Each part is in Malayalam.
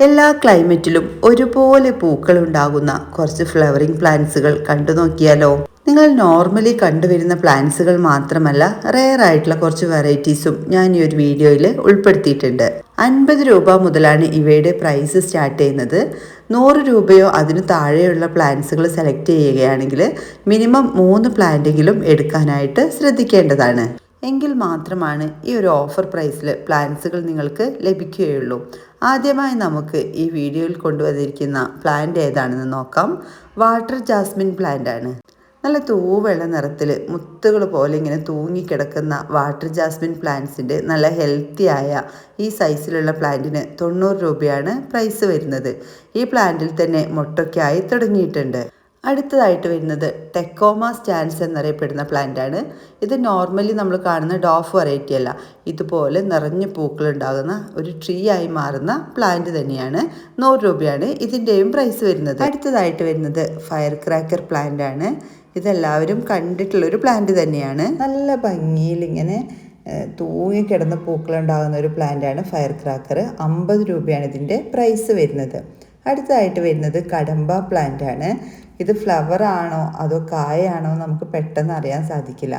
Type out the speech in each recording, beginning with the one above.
എല്ലാ ക്ലൈമറ്റിലും ഒരുപോലെ പൂക്കൾ ഉണ്ടാകുന്ന കുറച്ച് ഫ്ലവറിംഗ് പ്ലാന്റ്സുകൾ കണ്ടു നോക്കിയാലോ? നിങ്ങൾ നോർമലി കണ്ടുവരുന്ന പ്ലാന്റ്സുകൾ മാത്രമല്ല റെയർ ആയിട്ടുള്ള കുറച്ച് വെറൈറ്റീസും ഞാൻ ഈ ഒരു വീഡിയോയിൽ ഉൾപ്പെടുത്തിയിട്ടുണ്ട്. അൻപത് രൂപ മുതലാണ് ഇവയുടെ പ്രൈസ് സ്റ്റാർട്ട് ചെയ്യുന്നത്. നൂറ് രൂപയോ അതിനു താഴെയുള്ള പ്ലാന്റ്സുകൾ സെലക്ട് ചെയ്യുകയാണെങ്കിൽ മിനിമം മൂന്ന് പ്ലാന്റെങ്കിലും എടുക്കാനായിട്ട് ശ്രദ്ധിക്കേണ്ടതാണ്. എങ്കിൽ മാത്രമാണ് ഈ ഒരു ഓഫർ പ്രൈസിൽ പ്ലാന്റ്സുകൾ നിങ്ങൾക്ക് ലഭിക്കുകയുള്ളൂ. ആദ്യമായി നമുക്ക് ഈ വീഡിയോയിൽ കൊണ്ടുവന്നിരിക്കുന്ന പ്ലാന്റ് ഏതാണെന്ന് നോക്കാം. വാട്ടർ ജാസ്മിൻ പ്ലാന്റ് ആണ്. നല്ല തൂവെള്ള നിറത്തിൽ മുത്തുകൾ പോലെ ഇങ്ങനെ തൂങ്ങിക്കിടക്കുന്ന വാട്ടർ ജാസ്മിൻ പ്ലാന്റ്സിന്റെ നല്ല ഹെൽത്തിയായ ഈ സൈസിലുള്ള പ്ലാന്റിന് തൊണ്ണൂറ് രൂപയാണ് പ്രൈസ് വരുന്നത്. ഈ പ്ലാന്റിൽ തന്നെ മുട്ടൊക്കെ ആയി തുടങ്ങിയിട്ടുണ്ട്. അടുത്തതായിട്ട് വരുന്നത് ടെക്കോമ സ്റ്റാൻസ് എന്നറിയപ്പെടുന്ന പ്ലാന്റ് ആണ്. ഇത് നോർമലി നമ്മൾ കാണുന്ന ഡോഫ് വെറൈറ്റി അല്ല. ഇതുപോലെ നിറഞ്ഞ പൂക്കൾ ഉണ്ടാകുന്ന ഒരു ട്രീ ആയി മാറുന്ന പ്ലാന്റ് തന്നെയാണ്. നൂറ് രൂപയാണ് ഇതിന്റെയും പ്രൈസ് വരുന്നത്. അടുത്തതായിട്ട് വരുന്നത് ഫയർ ക്രാക്കർ പ്ലാന്റ് ആണ്. ഇതെല്ലാവരും കണ്ടിട്ടുള്ള ഒരു പ്ലാന്റ് തന്നെയാണ്. നല്ല ഭംഗിയിൽ ഇങ്ങനെ തൂങ്ങിക്കിടന്ന പൂക്കളുണ്ടാകുന്ന ഒരു പ്ലാന്റ് ആണ് ഫയർ ക്രാക്കർ അമ്പത് രൂപയാണ് ഇതിന്റെ പ്രൈസ് വരുന്നത്. അടുത്തതായിട്ട് വരുന്നത് കടമ്പ പ്ലാന്റ് ആണ്. ഇത് ഫ്ലവർ ആണോ അതോ കായയാണോ നമുക്ക് പെട്ടെന്ന് അറിയാൻ സാധിക്കില്ല.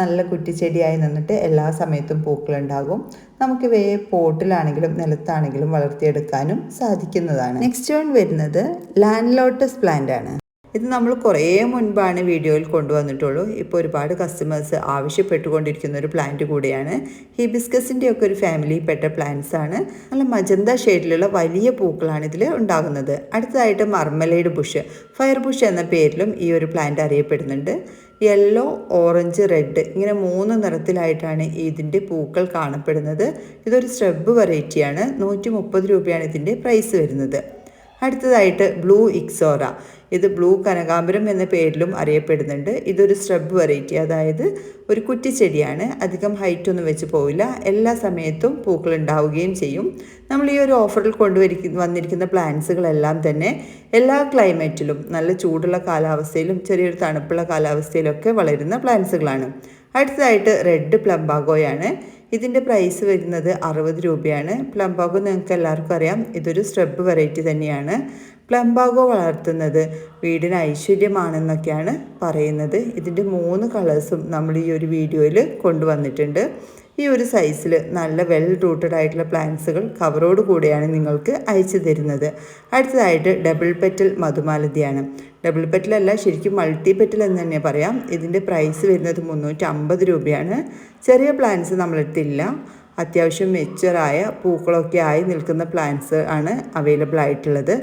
നല്ല കുറ്റിച്ചെടിയായി നിന്നിട്ട് എല്ലാ സമയത്തും പൂക്കളുണ്ടാകും നമുക്ക് ഇവയെ പോട്ടിലാണെങ്കിലും നിലത്താണെങ്കിലും വളർത്തിയെടുക്കാനും സാധിക്കുന്നതാണ്. നെക്സ്റ്റ് വൺ വരുന്നത് ലാൻഡ് ലോട്ടസ് പ്ലാന്റ് ആണ്. ഇത് നമ്മൾ കുറേ മുൻപാണ് വീഡിയോയിൽ കൊണ്ടുവന്നിട്ടുള്ളൂ. ഇപ്പോൾ ഒരുപാട് കസ്റ്റമേഴ്സ് ആവശ്യപ്പെട്ടുകൊണ്ടിരിക്കുന്ന ഒരു പ്ലാന്റ് കൂടിയാണ്. ഹിബിസ്കസിന്റെ ഒക്കെ ഒരു ഫാമിലിയിൽപ്പെട്ട പ്ലാന്റ്സ് ആണ്. നല്ല മജന്ത ഷെയ്ഡിലുള്ള വലിയ പൂക്കളാണ് ഇതിൽ ഉണ്ടാകുന്നത്. അടുത്തതായിട്ട് മർമലൈഡ് ബുഷ് ഫയർ ബുഷ് എന്ന പേരിലും ഈ ഒരു പ്ലാന്റ് അറിയപ്പെടുന്നുണ്ട്. യെല്ലോ ഓറഞ്ച് റെഡ് ഇങ്ങനെ മൂന്ന് നിറത്തിലായിട്ടാണ് ഇതിന്റെ പൂക്കൾ കാണപ്പെടുന്നത്. ഇതൊരു സ്ട്രബ് വെറൈറ്റിയാണ് നൂറ്റി മുപ്പത് രൂപയാണ് ഇതിന്റെ പ്രൈസ് വരുന്നത്. അടുത്തതായിട്ട് ബ്ലൂ ഇക്സോറ. ഇത് ബ്ലൂ കനകാംബരം എന്ന പേരിലും അറിയപ്പെടുന്നുണ്ട്. ഇതൊരു സ്ട്രബ് വെറൈറ്റി അതായത് ഒരു കുറ്റിച്ചെടിയാണ്. അധികം ഹൈറ്റ് ഒന്നും വെച്ച് പോവില്ല. എല്ലാ സമയത്തും പൂക്കൾ ഉണ്ടാവുകയും ചെയ്യും. നമ്മൾ ഈ ഒരു ഓഫറിൽ കൊണ്ടുവരിക്കുന്ന വന്നിരിക്കുന്ന പ്ലാന്റ്സുകളെല്ലാം തന്നെ എല്ലാ ക്ലൈമറ്റിലും നല്ല ചൂടുള്ള കാലാവസ്ഥയിലും ചെറിയൊരു തണുപ്പുള്ള കാലാവസ്ഥയിലൊക്കെ വളരുന്ന പ്ലാന്റ്സുകളാണ് അടുത്തതായിട്ട് റെഡ് പ്ലംബാഗോയാണ് ഇതിന്റെ പ്രൈസ് വരുന്നത് അറുപത് രൂപയാണ്. പ്ലംബാഗോ നിങ്ങൾക്ക് എല്ലാവർക്കും അറിയാം. ഇതൊരു സ്ട്രബ് വെറൈറ്റി തന്നെയാണ്. പ്ലംബാഗോ വളർത്തുന്നത് വീടിന് ഐശ്വര്യമാണെന്നൊക്കെയാണ് പറയുന്നത്. ഇതിന്റെ മൂന്ന് കളേഴ്സും നമ്മൾ ഈ ഒരു വീഡിയോയിൽ കൊണ്ടുവന്നിട്ടുണ്ട്. ഈ ഒരു സൈസിൽ നല്ല വെൽ റൂട്ടഡ് ആയിട്ടുള്ള പ്ലാന്റ്സുകൾ കവറോട് കൂടിയാണ് നിങ്ങൾക്ക് അയച്ചു തരുന്നത്. അടുത്തതായിട്ട് ഡബിൾ പെറ്റൽ മധുമാലതിയാണ്. ഡബിൾ പെറ്റൽ അല്ല ശരിക്കും മൾട്ടി പെറ്റൽ എന്ന് തന്നെ പറയാം. ഇതിന്റെ പ്രൈസ് വരുന്നത് മുന്നൂറ്റി അമ്പത് രൂപയാണ്. ചെറിയ പ്ലാന്റ്സ് നമ്മളെടുത്തില്ല. അത്യാവശ്യം മെച്ചറായ പൂക്കളൊക്കെ ആയി നിൽക്കുന്ന പ്ലാന്റ്സ് ആണ് അവൈലബിൾ ആയിട്ടുള്ളത്.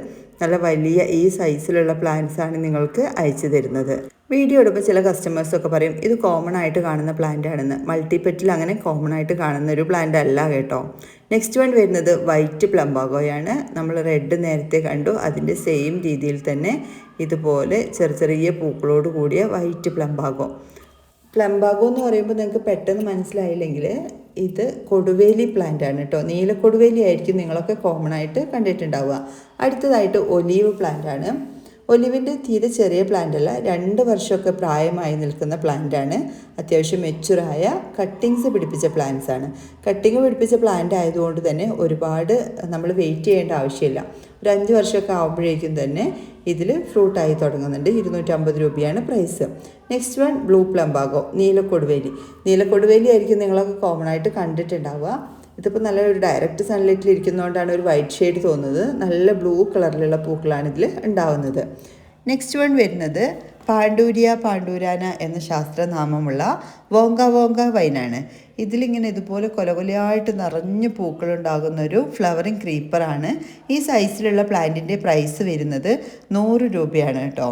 നല്ല വലിയ ഈ സൈസിലുള്ള പ്ലാന്റ്സ് ആണ് നിങ്ങൾക്ക് അയച്ചു തരുന്നത്. വീഡിയോ എടുപ്പോൾ ചില കസ്റ്റമേഴ്സൊക്കെ പറയും ഇത് കോമൺ ആയിട്ട് കാണുന്ന പ്ലാന്റ് ആണെന്ന്. മൾട്ടിപ്പെറ്റിൽ അങ്ങനെ കോമൺ ആയിട്ട് കാണുന്ന ഒരു പ്ലാന്റ് അല്ല കേട്ടോ. നെക്സ്റ്റ് വൺ വരുന്നത് വൈറ്റ് പ്ലംബാഗോയാണ് നമ്മൾ റെഡ് നേരത്തെ കണ്ടു. അതിന്റെ സെയിം രീതിയിൽ തന്നെ ഇതുപോലെ ചെറിയ ചെറിയ പൂക്കളോട് കൂടിയ വൈറ്റ് പ്ലംബാഗോ പ്ലംബാഗോ എന്ന് പറയുമ്പോൾ നിങ്ങൾക്ക് പെട്ടെന്ന് മനസ്സിലായില്ലെങ്കിൽ ഇത് കൊടുവേലി പ്ലാന്റ് ആണ് കേട്ടോ നീല കൊടുവേലി ആയിരിക്കും നിങ്ങളൊക്കെ കോമൺ ആയിട്ട് കണ്ടിട്ടുണ്ടാവുക. അടുത്തതായിട്ട് ഒലീവ് പ്ലാന്റ് ആണ്. ഒലിവിന്റെ തീരെ ചെറിയ പ്ലാന്റ് അല്ല രണ്ട് വർഷമൊക്കെ പ്രായമായി നിൽക്കുന്ന പ്ലാന്റ് ആണ്. അത്യാവശ്യം മെച്ചുറായ കട്ടിങ്സ് പിടിപ്പിച്ച പ്ലാന്റ്സ് ആണ്. കട്ടിങ് പിടിപ്പിച്ച പ്ലാന്റ് ആയതുകൊണ്ട് തന്നെ ഒരുപാട് നമ്മൾ വെയിറ്റ് ചെയ്യേണ്ട ആവശ്യമില്ല. ഒരു അഞ്ച് വർഷമൊക്കെ ആകുമ്പോഴേക്കും തന്നെ ഇതിൽ ഫ്രൂട്ടായി തുടങ്ങുന്നുണ്ട്. ഇരുന്നൂറ്റമ്പത് രൂപയാണ് price. Next one blue plumbago നീലക്കൊടുവേലി. നീലക്കൊടുവേലി ആയിരിക്കും നിങ്ങളൊക്കെ കോമൺ ആയിട്ട് കണ്ടിട്ടുണ്ടാവുക. ഇതിപ്പോൾ നല്ല ഒരു ഡയറക്റ്റ് സൺലൈറ്റിൽ ഇരിക്കുന്നതുകൊണ്ടാണ് ഒരു വൈറ്റ് ഷെയ്ഡ് തോന്നുന്നത്. നല്ല ബ്ലൂ കളറിലുള്ള പൂക്കളാണ് ഇതിൽ ഉണ്ടാവുന്നത്. നെക്സ്റ്റ് വൺ വരുന്നത് പാണ്ഡൂരിയ പാണ്ഡൂരാന എന്ന ശാസ്ത്രനാമമുള്ള വോങ്ക വോങ്ക വൈനാണ്. ഇതിലിങ്ങനെ ഇതുപോലെ കൊലകൊലയായിട്ട് നിറഞ്ഞ് പൂക്കളുണ്ടാകുന്ന ഒരു ഫ്ലവറിങ് ക്രീപ്പറാണ്. ഈ സൈസിലുള്ള പ്ലാന്റിന്റെ പ്രൈസ് വരുന്നത് നൂറ് രൂപയാണ് കേട്ടോ.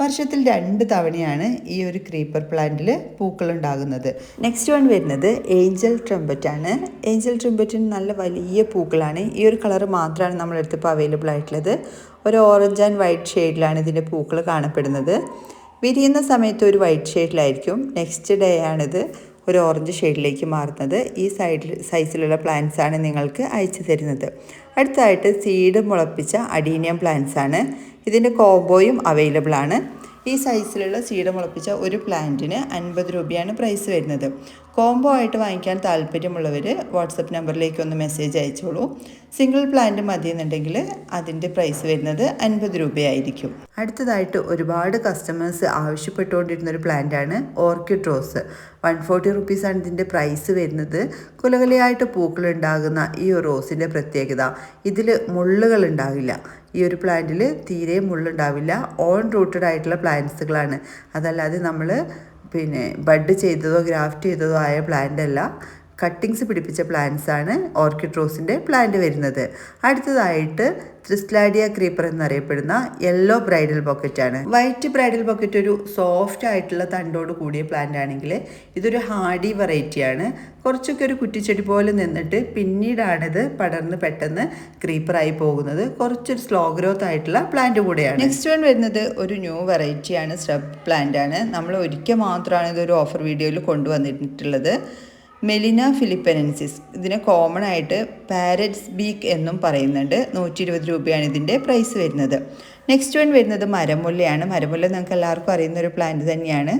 വർഷത്തിൽ രണ്ട് തവണയാണ് ഈ ഒരു ക്രീപ്പർ പ്ലാന്റിൽ പൂക്കൾ ഉണ്ടാകുന്നത് നെക്സ്റ്റ് വൺ വരുന്നത് ഏഞ്ചൽ ട്രംബറ്റ് ആണ് ഏഞ്ചൽ ട്രംബറ്റിന് നല്ല വലിയ പൂക്കളാണ്. ഈ ഒരു കളർ മാത്രമാണ് നമ്മളെടുത്തിപ്പോൾ അവൈലബിൾ ആയിട്ടുള്ളത്. ഒരു ഓറഞ്ച് ആൻഡ് വൈറ്റ് ഷെയ്ഡിലാണ് ഇതിന്റെ പൂക്കൾ കാണപ്പെടുന്നത്. വിരിയുന്ന സമയത്ത് ഒരു വൈറ്റ് ഷെയ്ഡിലായിരിക്കും നെക്സ്റ്റ് ഡേ ആണിത്. ഒരു ഓറഞ്ച് ഷെയ്ഡിലേക്ക് മാറുന്നത്. ഈ സൈഡിൽ സൈസിലുള്ള പ്ലാന്റ്സ് ആണ് നിങ്ങൾക്ക് അയച്ചു തരുന്നത്. അടുത്തായിട്ട് സീഡ് മുളപ്പിച്ച അഡീനിയം പ്ലാന്റ്സ് ആണ്. ഇതിന്റെ കോംബോയും അവൈലബിൾ ആണ്. ഈ സൈസിലുള്ള സീഡ് മുളപ്പിച്ച ഒരു പ്ലാന്റിന് അൻപത് രൂപയാണ് പ്രൈസ് വരുന്നത്. കോംബോ ആയിട്ട് വാങ്ങിക്കാൻ താല്പര്യമുള്ളവർ വാട്സപ്പ് നമ്പറിലേക്ക് ഒന്ന് മെസ്സേജ് അയച്ചോളൂ. സിംഗിൾ പ്ലാന്റ് മതിയെന്നുണ്ടെങ്കിൽ അതിന്റെ പ്രൈസ് വരുന്നത് അൻപത് രൂപയായിരിക്കും. അടുത്തതായിട്ട് ഒരുപാട് കസ്റ്റമേഴ്സ് ആവശ്യപ്പെട്ടുകൊണ്ടിരുന്ന ഒരു പ്ലാന്റാണ് ഓർക്കിഡ് റോസ് വൺ ഫോർട്ടി റുപ്പീസാണ് ഇതിന്റെ പ്രൈസ് വരുന്നത്. കുലകലയായിട്ട് പൂക്കളുണ്ടാകുന്ന ഈ റോസിന്റെ പ്രത്യേകത. ഇതിൽ മുള്ളുകൾ ഉണ്ടാവില്ല ഈ ഒരു പ്ലാന്റിൽ തീരെ മുള്ളുണ്ടാവില്ല. ഓൺ റൂട്ടഡ് ആയിട്ടുള്ള പ്ലാന്റ്സുകളാണ് അതല്ലാതെ നമ്മൾ പിന്നെ ബഡ് ചെയ്തതോ ഗ്രാഫ്റ്റ് ചെയ്തതോ ആയ പ്ലാന്റ് അല്ല. കട്ടിങ്സ് പിടിപ്പിച്ച പ്ലാന്റ്സാണ് ഓർക്കിഡ് റോസിന്റെ പ്ലാന്റ് വരുന്നത്. അടുത്തതായിട്ട് ത്രിസ്ലാഡിയ ക്രീപ്പർ എന്നറിയപ്പെടുന്ന യെല്ലോ ബ്രൈഡൽ ബോക്കറ്റ് ആണ്. വൈറ്റ് ബ്രൈഡൽ ബോക്കറ്റ് ഒരു സോഫ്റ്റ് ആയിട്ടുള്ള തണ്ടോട് കൂടിയ പ്ലാന്റ് ആണെങ്കിൽ ഇതൊരു ഹാർഡി വെറൈറ്റിയാണ് കുറച്ചൊക്കെ ഒരു കുറ്റിച്ചെടി പോലെ നിന്നിട്ട് പിന്നീടാണിത് പടർന്ന് പെട്ടെന്ന് ക്രീപ്പറായി പോകുന്നത്. കുറച്ചൊരു സ്ലോ ഗ്രോത്ത് ആയിട്ടുള്ള പ്ലാന്റ് കൂടെയാണ്. നെക്സ്റ്റ് വൺ വരുന്നത് ഒരു ന്യൂ വെറൈറ്റിയാണ് സ്ട്രബ് പ്ലാന്റ് ആണ്. നമ്മൾ ഒരിക്കൽ മാത്രമാണ് ഇതൊരു ഓഫർ വീഡിയോയിൽ കൊണ്ടുവന്നിട്ടുള്ളത്. മെലിന ഫിലിപ്പനൻസിസ്. ഇതിനെ കോമൺ ആയിട്ട് പാരറ്റ്സ് ബീക്ക് എന്നും പറയുന്നുണ്ട്. നൂറ്റി ഇരുപത് രൂപയാണ് ഇതിന്റെ പ്രൈസ് വരുന്നത്. നെക്സ്റ്റ് വൺ വരുന്നത് മരമുല്ലയാണ്. മരമുല്ല നിങ്ങൾക്ക് എല്ലാവർക്കും അറിയുന്ന ഒരു പ്ലാന്റ് തന്നെയാണ്.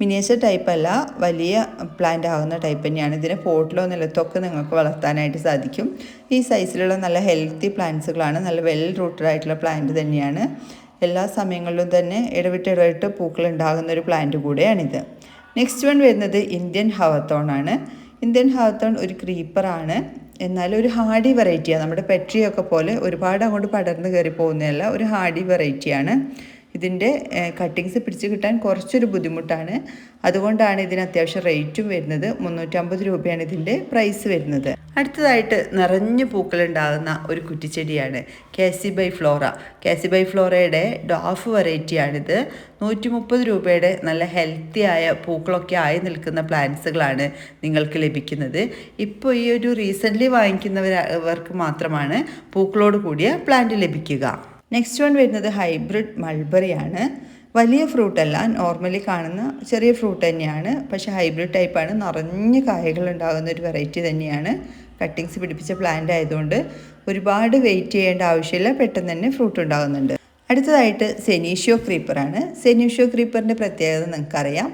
മിനിയേച്ചർ ടൈപ്പ് അല്ല വലിയ പ്ലാന്റ് ആകുന്ന ടൈപ്പ് തന്നെയാണ്. ഇതിനെ പോട്ടിലോ നിലത്തൊക്കെ നിങ്ങൾക്ക് വളർത്താനായിട്ട് സാധിക്കും. ഈ സൈസിലുള്ള നല്ല ഹെൽത്തി പ്ലാന്റ്സുകളാണ് നല്ല വെൽ റൂട്ടഡ് ആയിട്ടുള്ള പ്ലാന്റ് തന്നെയാണ്. എല്ലാ സമയങ്ങളിലും തന്നെ ഇടവിട്ട് ഇടവിട്ട് പൂക്കൾ ഉണ്ടാകുന്ന ഒരു പ്ലാന്റ് കൂടെയാണിത്. നെക്സ്റ്റ് വൺ വരുന്നത് ഇന്ത്യൻ ഹവത്തോൺ ആണ്. ഇന്ത്യൻ ഹാത്തോൺ ഒരു ക്രീപ്പറാണ് എന്നാൽ ഒരു ഹാഡി വെറൈറ്റിയാണ് നമ്മുടെ പെട്രിയൊക്കെ പോലെ ഒരുപാട് അങ്ങോട്ട് പടർന്ന് കയറി പോകുന്നതല്ല ഒരു ഹാഡി വെറൈറ്റിയാണ് ഇതിന്റെ കട്ടിങ്സ് പിടിച്ച് കിട്ടാൻ കുറച്ചൊരു ബുദ്ധിമുട്ടാണ്. അതുകൊണ്ടാണ് ഇതിന് അത്യാവശ്യം റേറ്റും വരുന്നത്. മുന്നൂറ്റമ്പത് രൂപയാണ് ഇതിന്റെ പ്രൈസ് വരുന്നത്. അടുത്തതായിട്ട് നിറഞ്ഞു പൂക്കളുണ്ടാകുന്ന ഒരു കുറ്റിച്ചെടിയാണ് കാസി ബൈ ഫ്ലോറ കാസി ബൈ ഫ്ലോറയുടെ ഡോഫ് വെറൈറ്റിയാണിത് നൂറ്റി മുപ്പത് രൂപയുടെ നല്ല ഹെൽത്തി ആയ പൂക്കളൊക്കെ ആയി നിൽക്കുന്ന പ്ലാന്റ്സുകളാണ് നിങ്ങൾക്ക് ലഭിക്കുന്നത്. ഇപ്പോൾ ഈ ഒരു റീസെന്റ്ലി വാങ്ങിക്കുന്നവർക്ക് മാത്രമാണ് പൂക്കളോട് കൂടിയ പ്ലാന്റ് ലഭിക്കുക. നെക്സ്റ്റ് വൺ വരുന്നത് ഹൈബ്രിഡ് മൾബറി ആണ്. വലിയ ഫ്രൂട്ടല്ല നോർമലി കാണുന്ന ചെറിയ ഫ്രൂട്ട് തന്നെയാണ്. പക്ഷേ ഹൈബ്രിഡ് ടൈപ്പാണ് നിറഞ്ഞ് കായകൾ ഉണ്ടാകുന്ന ഒരു വെറൈറ്റി തന്നെയാണ്. കട്ടിങ്സ് പിടിപ്പിച്ച പ്ലാന്റ് ആയതുകൊണ്ട് ഒരുപാട് വെയിറ്റ് ചെയ്യേണ്ട ആവശ്യമില്ല. പെട്ടെന്ന് തന്നെ ഫ്രൂട്ട് ഉണ്ടാകുന്നുണ്ട്. അടുത്തതായിട്ട് സെനീഷ്യോ ക്രീപ്പറാണ് സെനീഷ്യോ ക്രീപ്പറിന്റെ പ്രത്യേകത നിങ്ങൾക്കറിയാം.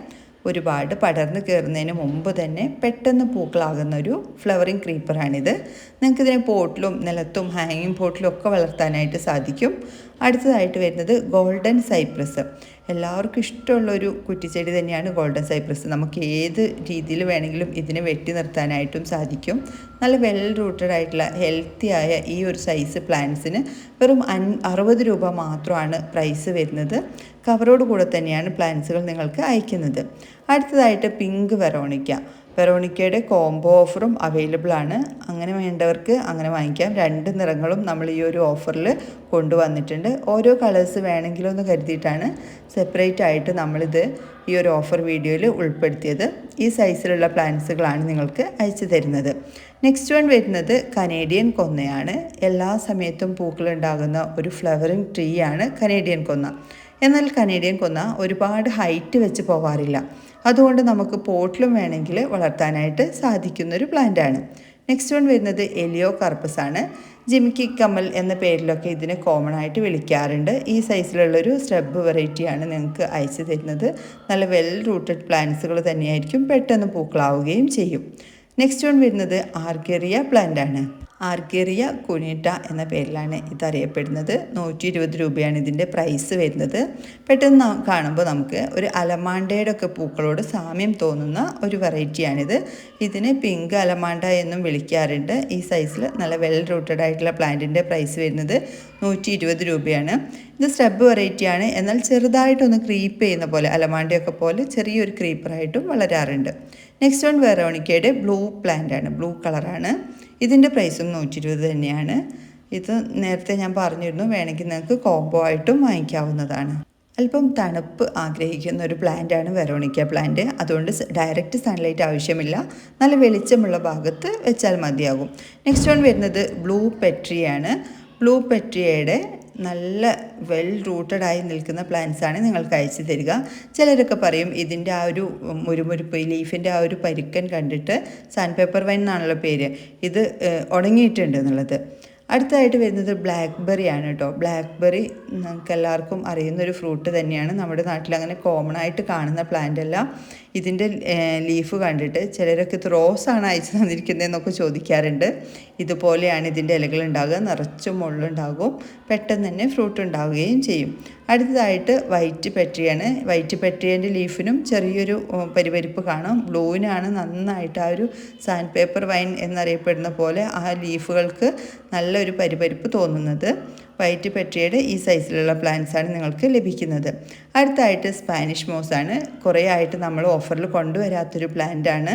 ഒരുപാട് പടർന്ന് കയറുന്നതിന് മുമ്പ് തന്നെ പെട്ടെന്ന് പൂക്കളാകുന്ന ഒരു ഫ്ലവറിങ് ക്രീപ്പറാണിത് നിങ്ങൾക്കിതിനെ പോട്ടിലും നിലത്തും ഹാങ്ങിങ് പോട്ടിലും ഒക്കെ വളർത്താനായിട്ട് സാധിക്കും. അടുത്തതായിട്ട് വരുന്നത് ഗോൾഡൻ സൈപ്രസ് എല്ലാവർക്കും ഇഷ്ടമുള്ള ഒരു കുറ്റിച്ചെടി തന്നെയാണ് ഗോൾഡൻ സൈപ്രസ്. നമുക്ക് ഏത് രീതിയിൽ വേണമെങ്കിലും ഇതിനെ വെട്ടി നിർത്താനായിട്ടും സാധിക്കും. നല്ല വെൽ റൂട്ടഡ് ആയിട്ടുള്ള ഹെൽത്തി ആയ ഈ ഒരു സൈസ് പ്ലാന്റ്സിന് വെറും അൻ അറുപത് രൂപ മാത്രമാണ് പ്രൈസ് വരുന്നത്. കവറോട് കൂടെ തന്നെയാണ് പ്ലാന്റ്സുകൾ നിങ്ങൾക്ക് അയക്കുന്നത്. അടുത്തതായിട്ട് പിങ്ക് വെറോണിക്ക വെറോണിക്കയുടെ കോംബോ ഓഫറും അവൈലബിൾ ആണ്. അങ്ങനെ വേണ്ടവർക്ക് അങ്ങനെ വാങ്ങിക്കാം. രണ്ട് നിറങ്ങളും നമ്മൾ ഈ ഒരു ഓഫറിൽ കൊണ്ടുവന്നിട്ടുണ്ട്. ഓരോ കളേഴ്സ് വേണമെങ്കിലും എന്ന് കരുതിയിട്ടാണ് സെപ്പറേറ്റ് ആയിട്ട് നമ്മളിത് ഈ ഒരു ഓഫർ വീഡിയോയിൽ ഉൾപ്പെടുത്തിയത്. ഈ സൈസിലുള്ള പ്ലാന്റ്സുകളാണ് നിങ്ങൾക്ക് അയച്ചു തരുന്നത്. നെക്സ്റ്റ് വൺ വരുന്നത് കനേഡിയൻ കൊന്നയാണ്. എല്ലാ സമയത്തും പൂക്കളുണ്ടാകുന്ന ഒരു ഫ്ലവറിങ് ആണ് കനേഡിയൻ കൊന്ന. എന്നാൽ കനേഡിയൻ കൊന്ന ഒരുപാട് ഹൈറ്റ് വെച്ച് പോകാറില്ല അതുകൊണ്ട് നമുക്ക് പോട്ടിലും വേണമെങ്കിൽ വളർത്താനായിട്ട് സാധിക്കുന്നൊരു പ്ലാന്റാണ്. നെക്സ്റ്റ് വൺ വരുന്നത് എലിയോ കർപ്പസ് ആണ് ജിമിക്കി കമ്മൽ എന്ന പേരിലൊക്കെ ഇതിനെ കോമൺ ആയിട്ട് വിളിക്കാറുണ്ട്. ഈ സൈസിലുള്ളൊരു സ്റ്റബ് വെറൈറ്റിയാണ് നിങ്ങൾക്ക് അയച്ചു തരുന്നത്. നല്ല വെൽ റൂട്ടഡ് പ്ലാന്റ്സുകൾ തന്നെയായിരിക്കും പെട്ടെന്ന് പൂക്കളാവുകയും ചെയ്യും. നെക്സ്റ്റ് വൺ വരുന്നത് ആർഗേറിയ പ്ലാന്റ് ആണ്. ആർഗേറിയ കുനീട്ട എന്ന പേരിലാണ് ഇതറിയപ്പെടുന്നത്. നൂറ്റി ഇരുപത് രൂപയാണ് ഇതിന്റെ പ്രൈസ് വരുന്നത്. പെട്ടെന്ന് കാണുമ്പോൾ നമുക്ക് ഒരു അലമാണ്ടയുടെ ഒക്കെ പൂക്കളോട് സാമ്യം തോന്നുന്ന ഒരു വെറൈറ്റിയാണിത്. ഇതിന് പിങ്ക് അലമാണ്ട എന്നും വിളിക്കാറുണ്ട്. ഈ സൈസിൽ നല്ല വെൽ റൂട്ടഡ് ആയിട്ടുള്ള പ്ലാന്റിന്റെ പ്രൈസ് വരുന്നത് നൂറ്റി ഇരുപത് രൂപയാണ്. ഇത് സ്റ്റെബ് വെറൈറ്റിയാണ്. എന്നാൽ ചെറുതായിട്ടൊന്ന് ക്രീപ്പ് ചെയ്യുന്ന പോലെ അലമാണ്ടയൊക്കെ പോലെ ചെറിയൊരു ക്രീപ്പറായിട്ടും വളരാറുണ്ട്. നെക്സ്റ്റ് വൺ വെറോണിക്കയുടെ ബ്ലൂ പ്ലാന്റ് ആണ് ബ്ലൂ കളറാണ്. ഇതിന്റെ പ്രൈസും നൂറ്റി ഇരുപത് തന്നെയാണ്. ഇത് നേരത്തെ ഞാൻ പറഞ്ഞിരുന്നു വേണമെങ്കിൽ നിങ്ങൾക്ക് കോംബോ ആയിട്ടും വാങ്ങിക്കാവുന്നതാണ്. അല്പം തണുപ്പ് ആഗ്രഹിക്കുന്ന ഒരു പ്ലാന്റാണ് വെറോണിക്ക പ്ലാന്റ് അതുകൊണ്ട് ഡയറക്റ്റ് സൺലൈറ്റ് ആവശ്യമില്ല. നല്ല വെളിച്ചമുള്ള ഭാഗത്ത് വെച്ചാൽ മതിയാകും. നെക്സ്റ്റ് വൺ വരുന്നത് ബ്ലൂ പെട്രിയാണ് ബ്ലൂ പെട്രിയയുടെ നല്ല വെൽ റൂട്ടഡ് ആയി നിൽക്കുന്ന പ്ലാന്റ്സ് ആണ് നിങ്ങൾക്ക് അയച്ചു തരിക. ചിലരൊക്കെ പറയും ഇതിന്റെ ആ ഒരു മുരുമുരുപ്പ് ലീഫിന്റെ ആ ഒരു പരുക്കൻ കണ്ടിട്ട് സാൻഡ് പേപ്പർ വൈൻ എന്നാണല്ലോ പേര്. ഇത് ഉണങ്ങിയിട്ടുണ്ട് എന്നുള്ളത്. അടുത്തതായിട്ട് വരുന്നത് ബ്ലാക്ക്ബെറി ആണ് കേട്ടോ. ബ്ലാക്ക്ബെറി നമുക്ക് എല്ലാവർക്കും അറിയുന്ന ഒരു ഫ്രൂട്ട് തന്നെയാണ്. നമ്മുടെ നാട്ടിൽ അങ്ങനെ കോമൺ ആയിട്ട് കാണുന്ന പ്ലാന്റ് അല്ല. ഇതിന്റെ ലീഫ് കണ്ടിട്ട് ചിലരൊക്കെ ഇത് റോസാണ് അയച്ചു തന്നിരിക്കുന്നതെന്നൊക്കെ ചോദിക്കാറുണ്ട്. ഇതുപോലെയാണ് ഇതിന്റെ ഇലകൾ ഉണ്ടാകുക. നിറച്ചും മുള്ളുണ്ടാകും. പെട്ടെന്ന് തന്നെ ഫ്രൂട്ട് ഉണ്ടാവുകയും ചെയ്യും. അടുത്തതായിട്ട് വൈറ്റ് പെട്രിയാണ് വൈറ്റ് പെട്രിയന്റെ ലീഫിനും ചെറിയൊരു പരിപരിപ്പ് കാണാം. ബ്ലൂവിനാണ് നന്നായിട്ട് ആ ഒരു സാൻഡ് പേപ്പർ വൈൻ എന്നറിയപ്പെടുന്ന പോലെ ആ ലീഫുകൾക്ക് നല്ലൊരു പരിപരിപ്പ് തോന്നുന്നത്. വൈറ്റ് പെട്രിയുടെ ഈ സൈസിലുള്ള പ്ലാന്റ്സ് ആണ് നിങ്ങൾക്ക് ലഭിക്കുന്നത്. അടുത്തായിട്ട് സ്പാനിഷ് മോസാണ്. കുറേ ആയിട്ട് നമ്മൾ ഓഫറിൽ കൊണ്ടുവരാത്തൊരു പ്ലാന്റ് ആണ്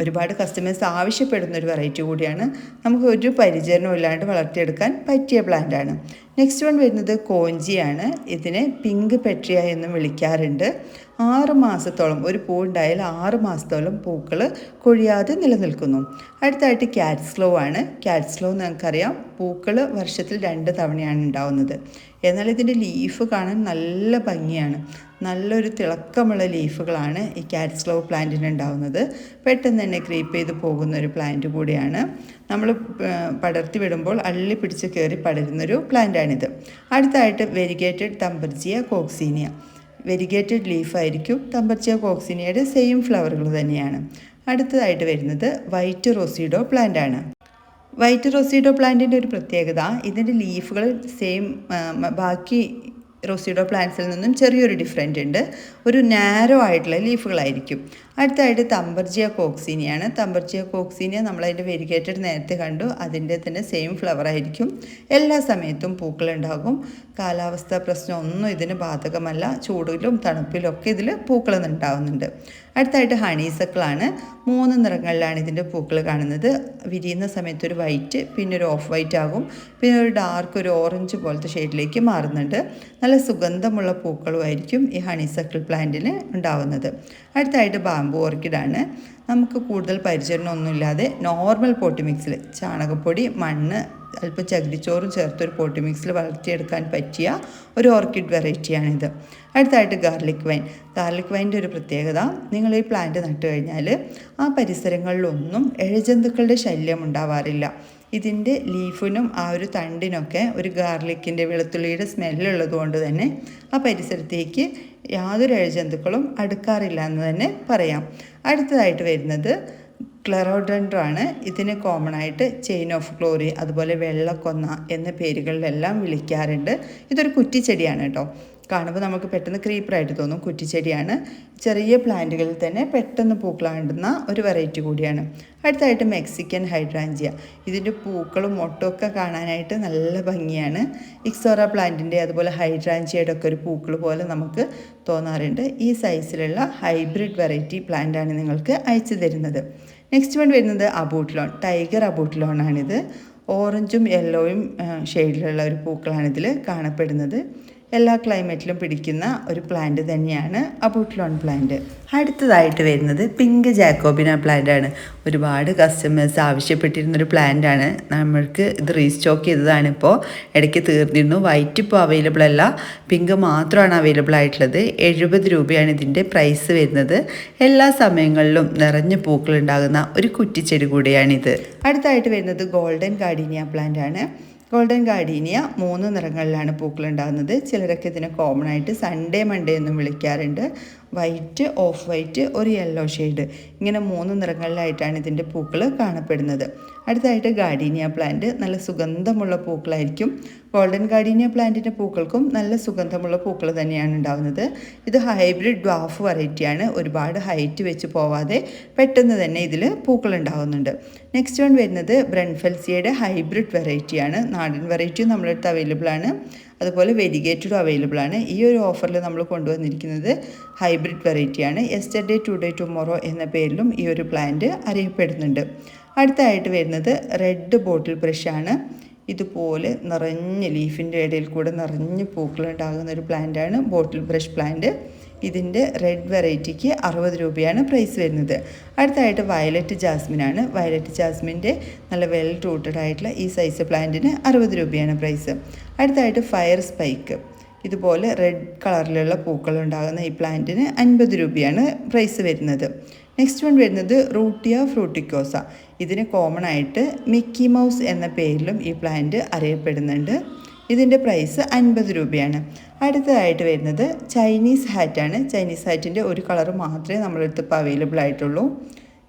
ഒരുപാട് കസ്റ്റമേഴ്സ് ആവശ്യപ്പെടുന്ന ഒരു വെറൈറ്റി കൂടിയാണ്. നമുക്ക് ഒരു പരിചരണവും ഇല്ലാണ്ട് വളർത്തിയെടുക്കാൻ പറ്റിയ പ്ലാന്റ് ആണ്. നെക്സ്റ്റ് വൺ വരുന്നത് കോഞ്ചിയാണ്. ഇതിനെ പിങ്ക് പെട്രിയ എന്നും വിളിക്കാറുണ്ട്. ആറ് മാസത്തോളം ഒരു പൂ ഉണ്ടായാൽ ആറ് മാസത്തോളം പൂക്കൾ കൊഴിയാതെ നിലനിൽക്കുന്നു. അടുത്തായിട്ട് ക്യാറ്റ്സ്ലോ ആണ്. ക്യാറ്റ്സ്ലോ നമുക്കറിയാം. പൂക്കൾ വർഷത്തിൽ രണ്ട് തവണയാണ് ഉണ്ടാവുന്നത്. എന്നാൽ ഇതിന്റെ ലീഫ് കാണാൻ നല്ല ഭംഗിയാണ്. നല്ലൊരു തിളക്കമുള്ള ലീഫുകളാണ് ഈ ക്യാറ്റ്സ്ലോ പ്ലാന്റിന് ഉണ്ടാവുന്നത് പെട്ടെന്ന് തന്നെ ക്രീപ്പ് ചെയ്ത് പോകുന്ന ഒരു പ്ലാന്റ് കൂടിയാണ്. നമ്മൾ പടർത്തി വിടുമ്പോൾ അള്ളി പിടിച്ച് കയറി പടരുന്നൊരു പ്ലാന്റാണിത്. അടുത്തായിട്ട് വെരിഗേറ്റഡ് തമ്പർജിയ കോക്സീനിയ. വെരിഗേറ്റഡ് ലീഫായിരിക്കും തമ്പർജിയ കോക്സീനിയയുടെ സെയിം ഫ്ലവറുകൾ തന്നെയാണ്. അടുത്തതായിട്ട് വരുന്നത് വൈറ്റ് റോസിഡോ പ്ലാന്റ് ആണ് വൈറ്റ് റോസിഡോ പ്ലാന്റിന്റെ ഒരു പ്രത്യേകത ഇതിന്റെ ലീഫുകൾ സെയിം ബാക്കി റോസിഡോ പ്ലാന്റ്സിൽ നിന്നും ചെറിയൊരു ഡിഫറെന്റ് ഉണ്ട്. ഒരു നാരോ ആയിട്ടുള്ള ലീഫുകളായിരിക്കും അടുത്തായിട്ട് തമ്പർജിയ കോക്സീനിയാണ്. തമ്പർജിയ കോക്സീനിയ നമ്മളതിന്റെ വെരിഗേറ്റഡ് നേരത്തെ കണ്ടു. അതിന്റെ തന്നെ സെയിം ഫ്ലവർ ആയിരിക്കും. എല്ലാ സമയത്തും പൂക്കളുണ്ടാകും കാലാവസ്ഥ പ്രശ്നമൊന്നും ഇതിന് ബാധകമല്ല. ചൂടിലും തണുപ്പിലും ഒക്കെ ഇതിൽ പൂക്കൾ ഉണ്ടാകുന്നുണ്ട് അടുത്തായിട്ട് ഹണീസക്കളാണ്. മൂന്ന് നിറങ്ങളിലാണ് ഇതിന്റെ പൂക്കൾ കാണുന്നത്. വിരിയുന്ന സമയത്ത് ഒരു വൈറ്റ് പിന്നെ ഒരു ഓഫ് വൈറ്റ് ആകും. പിന്നെ ഒരു ഡാർക്ക് ഒരു ഓറഞ്ച് പോലത്തെ ഷെയ്ഡിലേക്ക് മാറുന്നുണ്ട്. നല്ല സുഗന്ധമുള്ള പൂക്കളുമായിരിക്കും ഈ ഹണീസക്കിൾ പ്ലാന്റിന് ഉണ്ടാവുന്നത്. അടുത്തായിട്ട് ബാമ്പു ഓർക്കിഡാണ്. നമുക്ക് കൂടുതൽ പരിചരണമൊന്നുമില്ലാതെ നോർമൽ പോട്ടി മിക്സിൽ ചാണകപ്പൊടി മണ്ണ് അല്പം ചകിരിച്ചോറും ചേർത്തൊരു പോട്ടി മിക്സിൽ വളർത്തിയെടുക്കാൻ പറ്റിയ ഒരു ഓർക്കിഡ് വെറൈറ്റിയാണിത് അടുത്തായിട്ട് ഗാർലിക് വൈൻ ഗാർലിക് വൈന്റെ ഒരു പ്രത്യേകത നിങ്ങൾ ഈ പ്ലാന്റ് നട്ടു കഴിഞ്ഞാൽ ആ പരിസരങ്ങളിലൊന്നും എഴുജന്തുക്കളുടെ ശല്യം ഉണ്ടാവാറില്ല. ഇതിന്റെ ലീഫിനും ആ ഒരു തണ്ടിനൊക്കെ ഒരു ഗാർലിക്കിന്റെ വെളുത്തുള്ളിയുടെ സ്മെല്ലുള്ളത് കൊണ്ട് തന്നെ ആ പരിസരത്തേക്ക് യാതൊരു ഇഴജന്തുക്കളും അടുക്കാറില്ല എന്ന് തന്നെ പറയാം. അടുത്തതായിട്ട് വരുന്നത് ക്ലറോഡൻഡ്രാണ്. ഇതിന് കോമൺ ആയിട്ട് ചെയിൻ ഓഫ് ഗ്ലോറി അതുപോലെ വെള്ളക്കൊന്ന എന്ന പേരുകളിലെല്ലാം വിളിക്കാറുണ്ട്. ഇതൊരു കുറ്റിച്ചെടിയാണ് കേട്ടോ. കാണുമ്പോൾ നമുക്ക് പെട്ടെന്ന് ക്രീപ്പറായിട്ട് തോന്നും. കുറ്റിച്ചെടിയാണ്. ചെറിയ പ്ലാന്റുകളിൽ തന്നെ പെട്ടെന്ന് പൂക്കളാണ്ടുന്ന ഒരു വെറൈറ്റി കൂടിയാണ്. അടുത്തായിട്ട് മെക്സിക്കൻ ഹൈഡ്രാഞ്ചിയ. ഇതിന്റെ പൂക്കളും മൊട്ടൊക്കെ കാണാനായിട്ട് നല്ല ഭംഗിയാണ്. ഇക്സോറ പ്ലാന്റിന്റെ അതുപോലെ ഹൈഡ്രാഞ്ചിയയുടെ ഒക്കെ ഒരു പൂക്കൾ പോലെ നമുക്ക് തോന്നാറുണ്ട്. ഈ സൈസിലുള്ള ഹൈബ്രിഡ് വെറൈറ്റി പ്ലാന്റാണ് നിങ്ങൾക്ക് അയച്ചു തരുന്നത്. നെക്സ്റ്റ് വൺ വരുന്നത് അബൂട്ട്ലോൺ ടൈഗർ അബൂട്ട്ലോൺ ആണിത്. ഓറഞ്ചും യെല്ലോയും ഷെയ്ഡിലുള്ള ഒരു പൂക്കളാണിതിൽ കാണപ്പെടുന്നത്. എല്ലാ ക്ലൈമറ്റിലും പിടിക്കുന്ന ഒരു പ്ലാന്റ് തന്നെയാണ് അബൂട്ട്ലോൺ പ്ലാന്റ് അടുത്തതായിട്ട് വരുന്നത് പിങ്ക് ജാക്കോബിന പ്ലാന്റ് ആണ്. ഒരുപാട് കസ്റ്റമേഴ്സ് ആവശ്യപ്പെട്ടിരുന്നൊരു പ്ലാന്റ് ആണ്. നമ്മൾക്ക് ഇത് റീസ്റ്റോക്ക് ചെയ്തതാണ് ഇപ്പോൾ ഇടയ്ക്ക് തീർന്നിരുന്നു. വൈറ്റ് ഇപ്പോൾ അവൈലബിൾ അല്ല. പിങ്ക് മാത്രമാണ് അവൈലബിൾ ആയിട്ടുള്ളത്. എഴുപത് രൂപയാണ് ഇതിന്റെ പ്രൈസ് വരുന്നത്. എല്ലാ സമയങ്ങളിലും നിറഞ്ഞ പൂക്കളുണ്ടാകുന്ന ഒരു കുറ്റിച്ചെടി കൂടിയാണിത്. അടുത്തായിട്ട് വരുന്നത് ഗോൾഡൻ ഗാർഡീനിയ പ്ലാന്റ് ആണ്. ഗോൾഡൻ ഗാർഡീനിയ മൂന്ന് നിറങ്ങളിലാണ് പൂക്കളുണ്ടാകുന്നത് ചിലരൊക്കെ ഇതിനെ കോമൺ ആയിട്ട് സൺഡേ മൺഡേ എന്നും വിളിക്കാറുണ്ട്. വൈറ്റ് ഓഫ് വൈറ്റ് ഒരു യെല്ലോ ഷെയ്ഡ്. ഇങ്ങനെ മൂന്ന് നിറങ്ങളിലായിട്ടാണ് ഇതിന്റെ പൂക്കൾ കാണപ്പെടുന്നത്. അടുത്തായിട്ട് ഗാർഡീനിയ പ്ലാന്റ്. നല്ല സുഗന്ധമുള്ള പൂക്കളായിരിക്കും. ഗോൾഡൻ ഗാർഡീനിയ പ്ലാന്റിന്റെ പൂക്കൾക്കും നല്ല സുഗന്ധമുള്ള പൂക്കൾ തന്നെയാണ് ഉണ്ടാകുന്നത് ഇത് ഹൈബ്രിഡ് ഡ്വാഫ് വെറൈറ്റിയാണ്. ഒരുപാട് ഹൈറ്റ് വെച്ച് പോവാതെ പെട്ടെന്ന് തന്നെ ഇതിൽ പൂക്കൾ ഉണ്ടാകുന്നുണ്ട് നെക്സ്റ്റ് വൺ വരുന്നത് ബ്രൺഫെൽസിയയുടെ ഹൈബ്രിഡ് വെറൈറ്റിയാണ്. നാടൻ വെറൈറ്റിയും നമ്മളടുത്ത് അവൈലബിൾ ആണ് അതുപോലെ വെരിഗേറ്റഡും അവൈലബിൾ ആണ്. ഈ ഒരു ഓഫറിൽ നമ്മൾ കൊണ്ടുവന്നിരിക്കുന്നത് ഹൈബ്രിഡ് വെറൈറ്റിയാണ് എസ്റ്റർഡേ ടുഡേ ടുമോറോ എന്ന പേരിലും ഈ ഒരു പ്ലാന്റ് അറിയപ്പെടുന്നുണ്ട്. അടുത്തായിട്ട് വരുന്നത് റെഡ് ബോട്ടിൽ ബ്രഷാണ് ഇതുപോലെ നിറഞ്ഞ് ലീഫിന്റെ ഇടയിൽ കൂടെ നിറഞ്ഞ് പൂക്കളുണ്ടാകുന്ന ഒരു പ്ലാന്റാണ് ബോട്ടിൽ ബ്രഷ് പ്ലാന്റ് ഇതിന്റെ റെഡ് വെറൈറ്റിക്ക് അറുപത് രൂപയാണ് പ്രൈസ് വരുന്നത്. അടുത്തായിട്ട് വയലറ്റ് ജാസ്മിൻ ആണ്. വയലറ്റ് ജാസ്മിന്റെ നല്ല വെൽ റൂട്ടഡ് ആയിട്ടുള്ള ഈ സൈസ് പ്ലാന്റിന് അറുപത് രൂപയാണ് പ്രൈസ് അടുത്തായിട്ട് ഫയർ സ്പൈക്ക് ഇതുപോലെ റെഡ് കളറിലുള്ള പൂക്കൾ ഉണ്ടാകുന്ന ഈ പ്ലാന്റിന് അൻപത് രൂപയാണ് പ്രൈസ് വരുന്നത്. നെക്സ്റ്റ് വൺ വരുന്നത് റൂട്ടിയ ഫ്രൂട്ടിക്കോസ ഇതിന് കോമൺ ആയിട്ട് മിക്കി മൗസ് എന്ന പേരിലും ഈ പ്ലാന്റ് അറിയപ്പെടുന്നുണ്ട്. ഇതിന്റെ പ്രൈസ് അൻപത് രൂപയാണ്. അടുത്തതായിട്ട് വരുന്നത് ചൈനീസ് ഹാറ്റാണ്. ചൈനീസ് ഹാറ്റിന്റെ ഒരു കളർ മാത്രമേ നമ്മളെടുത്ത് ഇപ്പോൾ അവൈലബിൾ ആയിട്ടുള്ളൂ.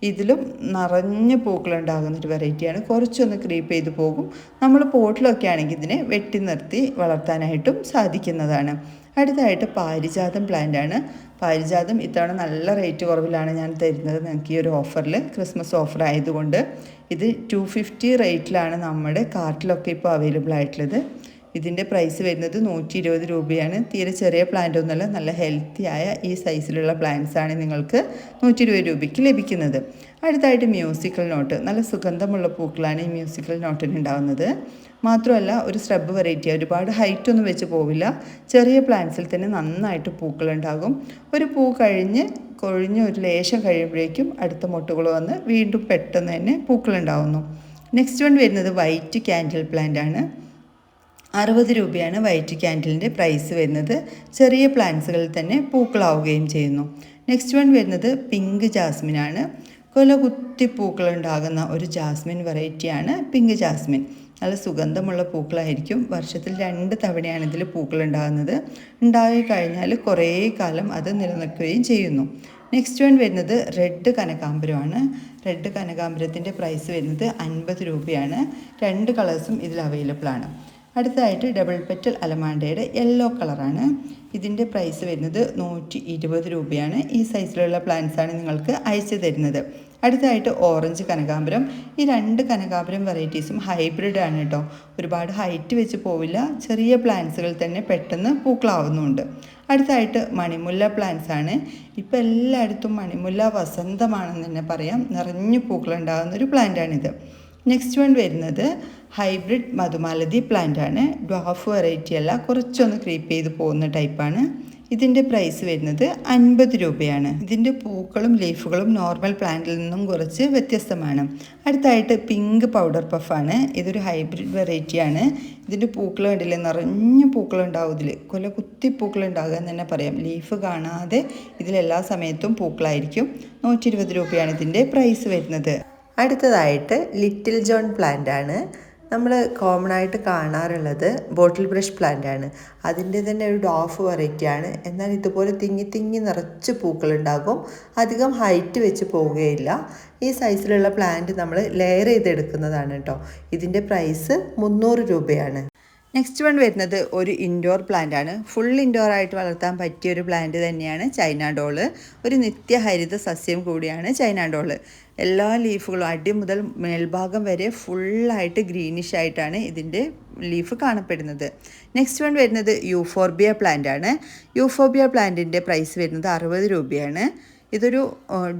ഇതിലും നിറഞ്ഞ പൂക്കളുണ്ടാകുന്ന ഒരു വെറൈറ്റിയാണ്. കുറച്ചൊന്ന് ക്രീപ്പ് ചെയ്ത് പോകും. നമ്മൾ പോട്ടിലൊക്കെ ആണെങ്കിൽ ഇതിനെ വെട്ടി നിർത്തി വളർത്താനായിട്ടും സാധിക്കുന്നതാണ്. അടുത്തതായിട്ട് പാരിജാതം പ്ലാന്റാണ്. പാരിജാതം ഇത്തവണ നല്ല റേറ്റ് കുറവിലാണ് ഞാൻ തരുന്നത് നിങ്ങൾക്ക് ഈ ഒരു ഓഫറിൽ. ക്രിസ്മസ് ഓഫർ ആയതുകൊണ്ട് ഇത് ടു ഫിഫ്റ്റി റേറ്റിലാണ് നമ്മുടെ കാർട്ടിലൊക്കെ ഇപ്പോൾ അവൈലബിൾ ആയിട്ടുള്ളത്. ഇതിന്റെ പ്രൈസ് വരുന്നത് നൂറ്റി ഇരുപത് രൂപയാണ്. തീരെ ചെറിയ പ്ലാന്റ് ഒന്നുമല്ല നല്ല ഹെൽത്തി ആയ ഈ സൈസിലുള്ള പ്ലാന്റ്സ് ആണ് നിങ്ങൾക്ക് നൂറ്റി ഇരുപത് രൂപയ്ക്ക് ലഭിക്കുന്നത്. അടുത്തായിട്ട് മ്യൂസിക്കൽ നോട്ട് നല്ല സുഗന്ധമുള്ള പൂക്കളാണ് ഈ മ്യൂസിക്കൽ നോട്ടിന് ഉണ്ടാകുന്നത് മാത്രമല്ല ഒരു സ്രബ് വെറൈറ്റി ഒരുപാട് ഹൈറ്റ് ഒന്നും വെച്ച് പോവില്ല. ചെറിയ പ്ലാന്റ്സിൽ തന്നെ നന്നായിട്ട് പൂക്കളുണ്ടാകും ഒരു പൂ കഴിഞ്ഞ് കൊഴിഞ്ഞ് ഒരു ലേശം കഴിയുമ്പോഴേക്കും അടുത്ത മുട്ടുകൾ വന്ന് വീണ്ടും പെട്ടെന്ന് തന്നെ പൂക്കളുണ്ടാവുന്നു നെക്സ്റ്റ് വൺ വരുന്നത് വൈറ്റ് ക്യാൻഡിൽ പ്ലാന്റ് ആണ്. അറുപത് രൂപയാണ് വൈറ്റ് ക്യാൻഡിലിന്റെ പ്രൈസ് വരുന്നത്. ചെറിയ പ്ലാന്റ്സുകളിൽ തന്നെ പൂക്കളാവുകയും ചെയ്യുന്നു. നെക്സ്റ്റ് വൺ വരുന്നത് പിങ്ക് ജാസ്മിൻ ആണ് കൊല കുത്തി പൂക്കളുണ്ടാകുന്ന ഒരു ജാസ്മിൻ വെറൈറ്റിയാണ് പിങ്ക് ജാസ്മിൻ. നല്ല സുഗന്ധമുള്ള പൂക്കളായിരിക്കും. വർഷത്തിൽ രണ്ട് തവണയാണ് ഇതിൽ പൂക്കളുണ്ടാകുന്നത്. ഉണ്ടായി കഴിഞ്ഞാൽ കുറേ കാലം അത് നിലനിൽക്കുകയും ചെയ്യുന്നു. നെക്സ്റ്റ് വൺ വരുന്നത് റെഡ് കനകാമ്പരമാണ് റെഡ് കനകാമ്പരത്തിന്റെ പ്രൈസ് വരുന്നത് അൻപത് രൂപയാണ്. രണ്ട് കളേഴ്സും ഇതിൽ അവൈലബിൾ ആണ് അടുത്തതായിട്ട് ഡബിൾ പെറ്റൽ അലമാണ്ടയുടെ യെല്ലോ കളറാണ് ഇതിന്റെ പ്രൈസ് വരുന്നത് നൂറ്റി ഇരുപത് രൂപയാണ്. ഈ സൈസിലുള്ള പ്ലാന്റ്സാണ് നിങ്ങൾക്ക് അയച്ചു തരുന്നത്. അടുത്തതായിട്ട് ഓറഞ്ച് കനകാമ്പരം. ഈ രണ്ട് കനകാമ്പരം വെറൈറ്റീസും ഹൈബ്രിഡ് ആണ് കേട്ടോ ഒരുപാട് ഹൈറ്റ് വെച്ച് പോവില്ല. ചെറിയ പ്ലാന്റ്സുകൾ തന്നെ പെട്ടെന്ന് പൂക്കളാവുന്നുണ്ട്. അടുത്തായിട്ട് മണിമുല്ല പ്ലാന്റ്സ് ആണ്. ഇപ്പോൾ എല്ലായിടത്തും മണിമുല്ല വസന്തമാണെന്ന് തന്നെ പറയാം. നിറഞ്ഞു പൂക്കളുണ്ടാകുന്ന ഒരു പ്ലാന്റാണിത് നെക്സ്റ്റ് വൺ വരുന്നത് ഹൈബ്രിഡ് മധുമാലതി പ്ലാന്റ് ആണ്. ഡ്വാഫ് വെറൈറ്റി അല്ല കുറച്ചൊന്ന് ക്രീപ്പ് ചെയ്ത് പോകുന്ന ടൈപ്പാണ് ഇതിന്റെ പ്രൈസ് വരുന്നത് അൻപത് രൂപയാണ്. ഇതിന്റെ പൂക്കളും ലീഫുകളും നോർമൽ പ്ലാന്റിൽ നിന്നും കുറച്ച് വ്യത്യസ്തമാണ്. അടുത്തായിട്ട് പിങ്ക് പൗഡർ പഫാണ് ഇതൊരു ഹൈബ്രിഡ് വെറൈറ്റിയാണ് ഇതിന്റെ പൂക്കൾ കണ്ടില്ലേ? നിറഞ്ഞ പൂക്കളുണ്ടാവും ഇതിൽ കൊല കുത്തി എന്ന് തന്നെ പറയാം. ലീഫ് കാണാതെ ഇതിലെല്ലാ സമയത്തും പൂക്കളായിരിക്കും. നൂറ്റി രൂപയാണ് ഇതിന്റെ പ്രൈസ് വരുന്നത്. അടുത്തതായിട്ട് ലിറ്റിൽ ജോൺ പ്ലാന്റ് ആണ്. നമ്മൾ കോമൺ ആയിട്ട് കാണാറുള്ളത് ബോട്ടിൽ ബ്രഷ് പ്ലാന്റ് ആണ്. അതിന്റെ തന്നെ ഒരു ഡോഫ് വെറൈറ്റി ആണ്. എന്നാൽ ഇതുപോലെ തിങ്ങി തിങ്ങി നിറച്ച് പൂക്കളുണ്ടാകും. അധികം ഹൈറ്റ് വെച്ച് പോവുകയില്ല. ഈ സൈസിലുള്ള പ്ലാന്റ് നമ്മൾ ലെയർ ചെയ്തെടുക്കുന്നതാണ് കേട്ടോ ഇതിന്റെ പ്രൈസ് മുന്നൂറ് രൂപയാണ്. നെക്സ്റ്റ് വൺ വരുന്നത് ഒരു ഇൻഡോർ പ്ലാന്റ് ആണ്. ഫുൾ ഇൻഡോർ ആയിട്ട് വളർത്താൻ പറ്റിയ ഒരു പ്ലാന്റ് തന്നെയാണ് ചൈന ഡോൾ ഒരു നിത്യഹരിത സസ്യം കൂടിയാണ് ചൈന ഡോൾ എല്ലാ ലീഫുകളും അടി മുതൽ മേൽഭാഗം വരെ ഫുള്ളായിട്ട് ഗ്രീനിഷ് ആയിട്ടാണ് ഇതിന്റെ ലീഫ് കാണപ്പെടുന്നത്. നെക്സ്റ്റ് വൺ വരുന്നത് യൂഫോർബിയ പ്ലാന്റ് ആണ്. യൂഫോർബിയ പ്ലാന്റിന്റെ പ്രൈസ് വരുന്നത് അറുപത് രൂപയാണ്. ഇതൊരു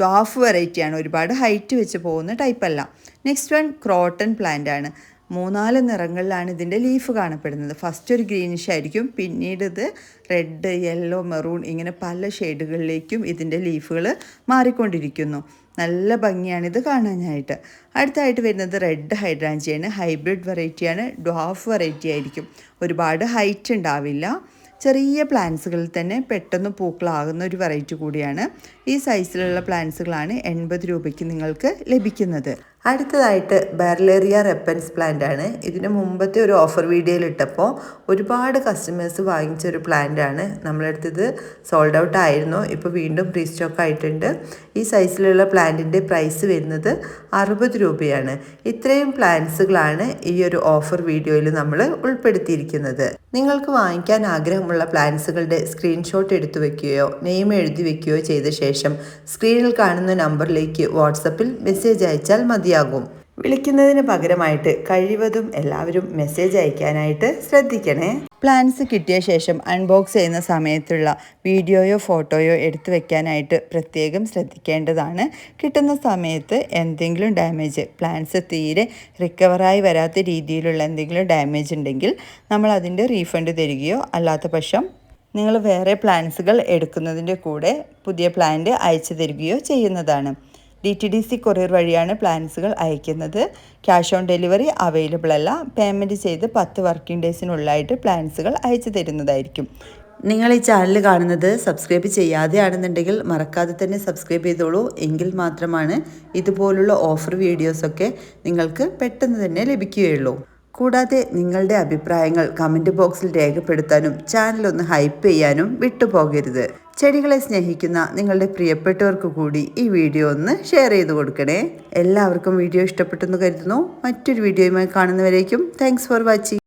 ഡോഫ് വെറൈറ്റിയാണ് ഒരുപാട് ഹൈറ്റ് വെച്ച് പോകുന്ന ടൈപ്പല്ല നെക്സ്റ്റ് വൺ ക്രോട്ടൺ പ്ലാന്റ് ആണ്. മൂന്നാൽ നിറങ്ങളിലാണ് ഇതിന്റെ ലീഫ് കാണപ്പെടുന്നത്. ഫസ്റ്റ് ഒരു ഗ്രീനിഷ് ആയിരിക്കും. പിന്നീട് ഇത് റെഡ് യെല്ലോ മെറൂൺ ഇങ്ങനെ പല ഷെയ്ഡുകളിലേക്കും ഇതിന്റെ ലീഫുകൾ മാറിക്കൊണ്ടിരിക്കുന്നു. നല്ല ഭംഗിയാണിത് കാണാനായിട്ട്. അടുത്തായിട്ട് വരുന്നത് റെഡ് ഹൈഡ്രാഞ്ചിയാണ്. ഹൈബ്രിഡ് വെറൈറ്റിയാണ്. ഡ്വാഫ് വെറൈറ്റി ആയിരിക്കും. ഒരുപാട് ഹൈറ്റ് ഉണ്ടാവില്ല. ചെറിയ പ്ലാന്റ്സുകളിൽ തന്നെ പെട്ടെന്ന് പൂക്കളാകുന്ന ഒരു വെറൈറ്റി കൂടിയാണ്. ഈ സൈസിലുള്ള പ്ലാന്റ്സുകളാണ് എൺപത് രൂപയ്ക്ക് നിങ്ങൾക്ക് ലഭിക്കുന്നത്. അടുത്തതായിട്ട് ബെർലേറിയ റെപ്പൻസ് പ്ലാന്റ് ആണ്. ഇതിന് മുമ്പത്തെ ഒരു ഓഫർ വീഡിയോയിൽ ഇട്ടപ്പോൾ ഒരുപാട് കസ്റ്റമേഴ്സ് വാങ്ങിച്ച ഒരു പ്ലാന്റ് ആണ്. നമ്മളെടുത്തത് സോൾഡ് ഔട്ട് ആയിരുന്നു. ഇപ്പോൾ വീണ്ടും പ്രീ സ്റ്റോക്ക് ആയിട്ടുണ്ട്. ഈ സൈസിലുള്ള പ്ലാന്റിന്റെ പ്രൈസ് വരുന്നത് അറുപത് രൂപയാണ്. ഇത്രയും പ്ലാന്റ്സുകളാണ് ഈ ഒരു ഓഫർ വീഡിയോയിൽ നമ്മൾ ഉൾപ്പെടുത്തിയിരിക്കുന്നത്. നിങ്ങൾക്ക് വാങ്ങിക്കാൻ ആഗ്രഹമുള്ള പ്ലാന്റ്സുകളുടെ സ്ക്രീൻഷോട്ട് എടുത്തു വെക്കുകയോ നെയിം എഴുതി വെക്കുകയോ ചെയ്ത ശേഷം സ്ക്രീനിൽ കാണുന്ന നമ്പറിലേക്ക് വാട്സപ്പിൽ മെസ്സേജ് അയച്ചാൽ മതിയാകും. വിളിക്കുന്നതിന് പകരമായിട്ട് കഴിവതും എല്ലാവരും മെസ്സേജ് അയക്കാനായിട്ട് ശ്രദ്ധിക്കണേ. പ്ലാൻസ് കിട്ടിയ ശേഷം അൺബോക്സ് ചെയ്യുന്ന സമയത്തുള്ള വീഡിയോയോ ഫോട്ടോയോ എടുത്തു വെക്കാനായിട്ട് പ്രത്യേകം ശ്രദ്ധിക്കേണ്ടതാണ്. കിട്ടുന്ന സമയത്ത് എന്തെങ്കിലും ഡാമേജ് പ്ലാൻസ് തീരെ റിക്കവറായി വരാത്ത രീതിയിലുള്ള എന്തെങ്കിലും ഡാമേജ് ഉണ്ടെങ്കിൽ നമ്മൾ അതിന്റെ റീഫണ്ട് തരികയോ അല്ലാത്ത പക്ഷം നിങ്ങൾ വേറെ പ്ലാൻസുകൾ എടുക്കുന്നതിന്റെ കൂടെ പുതിയ പ്ലാന്റ് അയച്ചു തരികയോ ചെയ്യുന്നതാണ്. D T D C courier വഴിയാണ് പ്ലാൻസുകൾ അയക്കുന്നത്. ക്യാഷ് ഓൺ ഡെലിവറി അവൈലബിൾ അല്ല. പേയ്മെന്റ് ചെയ്ത് പത്ത് വർക്കിംഗ് ഡേയ്സിനുള്ളിലായിട്ട് പ്ലാൻസുകൾ അയച്ചു തരുന്നതായിരിക്കും. നിങ്ങൾ ഈ ചാനൽ കാണുന്നത് സബ്സ്ക്രൈബ് ചെയ്യാതെയാണെന്നുണ്ടെങ്കിൽ മറക്കാതെ തന്നെ സബ്സ്ക്രൈബ് ചെയ്തോളൂ. എങ്കിൽ മാത്രമാണ് ഇതുപോലുള്ള ഓഫർ വീഡിയോസൊക്കെ നിങ്ങൾക്ക് പെട്ടെന്ന് തന്നെ ലഭിക്കുകയുള്ളൂ. കൂടാതെ നിങ്ങളുടെ അഭിപ്രായങ്ങൾ കമന്റ് ബോക്സിൽ രേഖപ്പെടുത്താനും ചാനൽ ഒന്ന് ഹൈപ്പ് ചെയ്യാനും വിട്ടുപോകരുത്. ചെടികളെ സ്നേഹിക്കുന്ന നിങ്ങളുടെ പ്രിയപ്പെട്ടവർക്ക് കൂടി ഈ വീഡിയോ ഒന്ന് ഷെയർ ചെയ്ത് കൊടുക്കണേ. എല്ലാവർക്കും വീഡിയോ ഇഷ്ടപ്പെട്ടെന്ന് കരുതുന്നു. മറ്റൊരു വീഡിയോയുമായി കാണുന്നവരേക്കും താങ്ക്സ് ഫോർ വാച്ചിങ്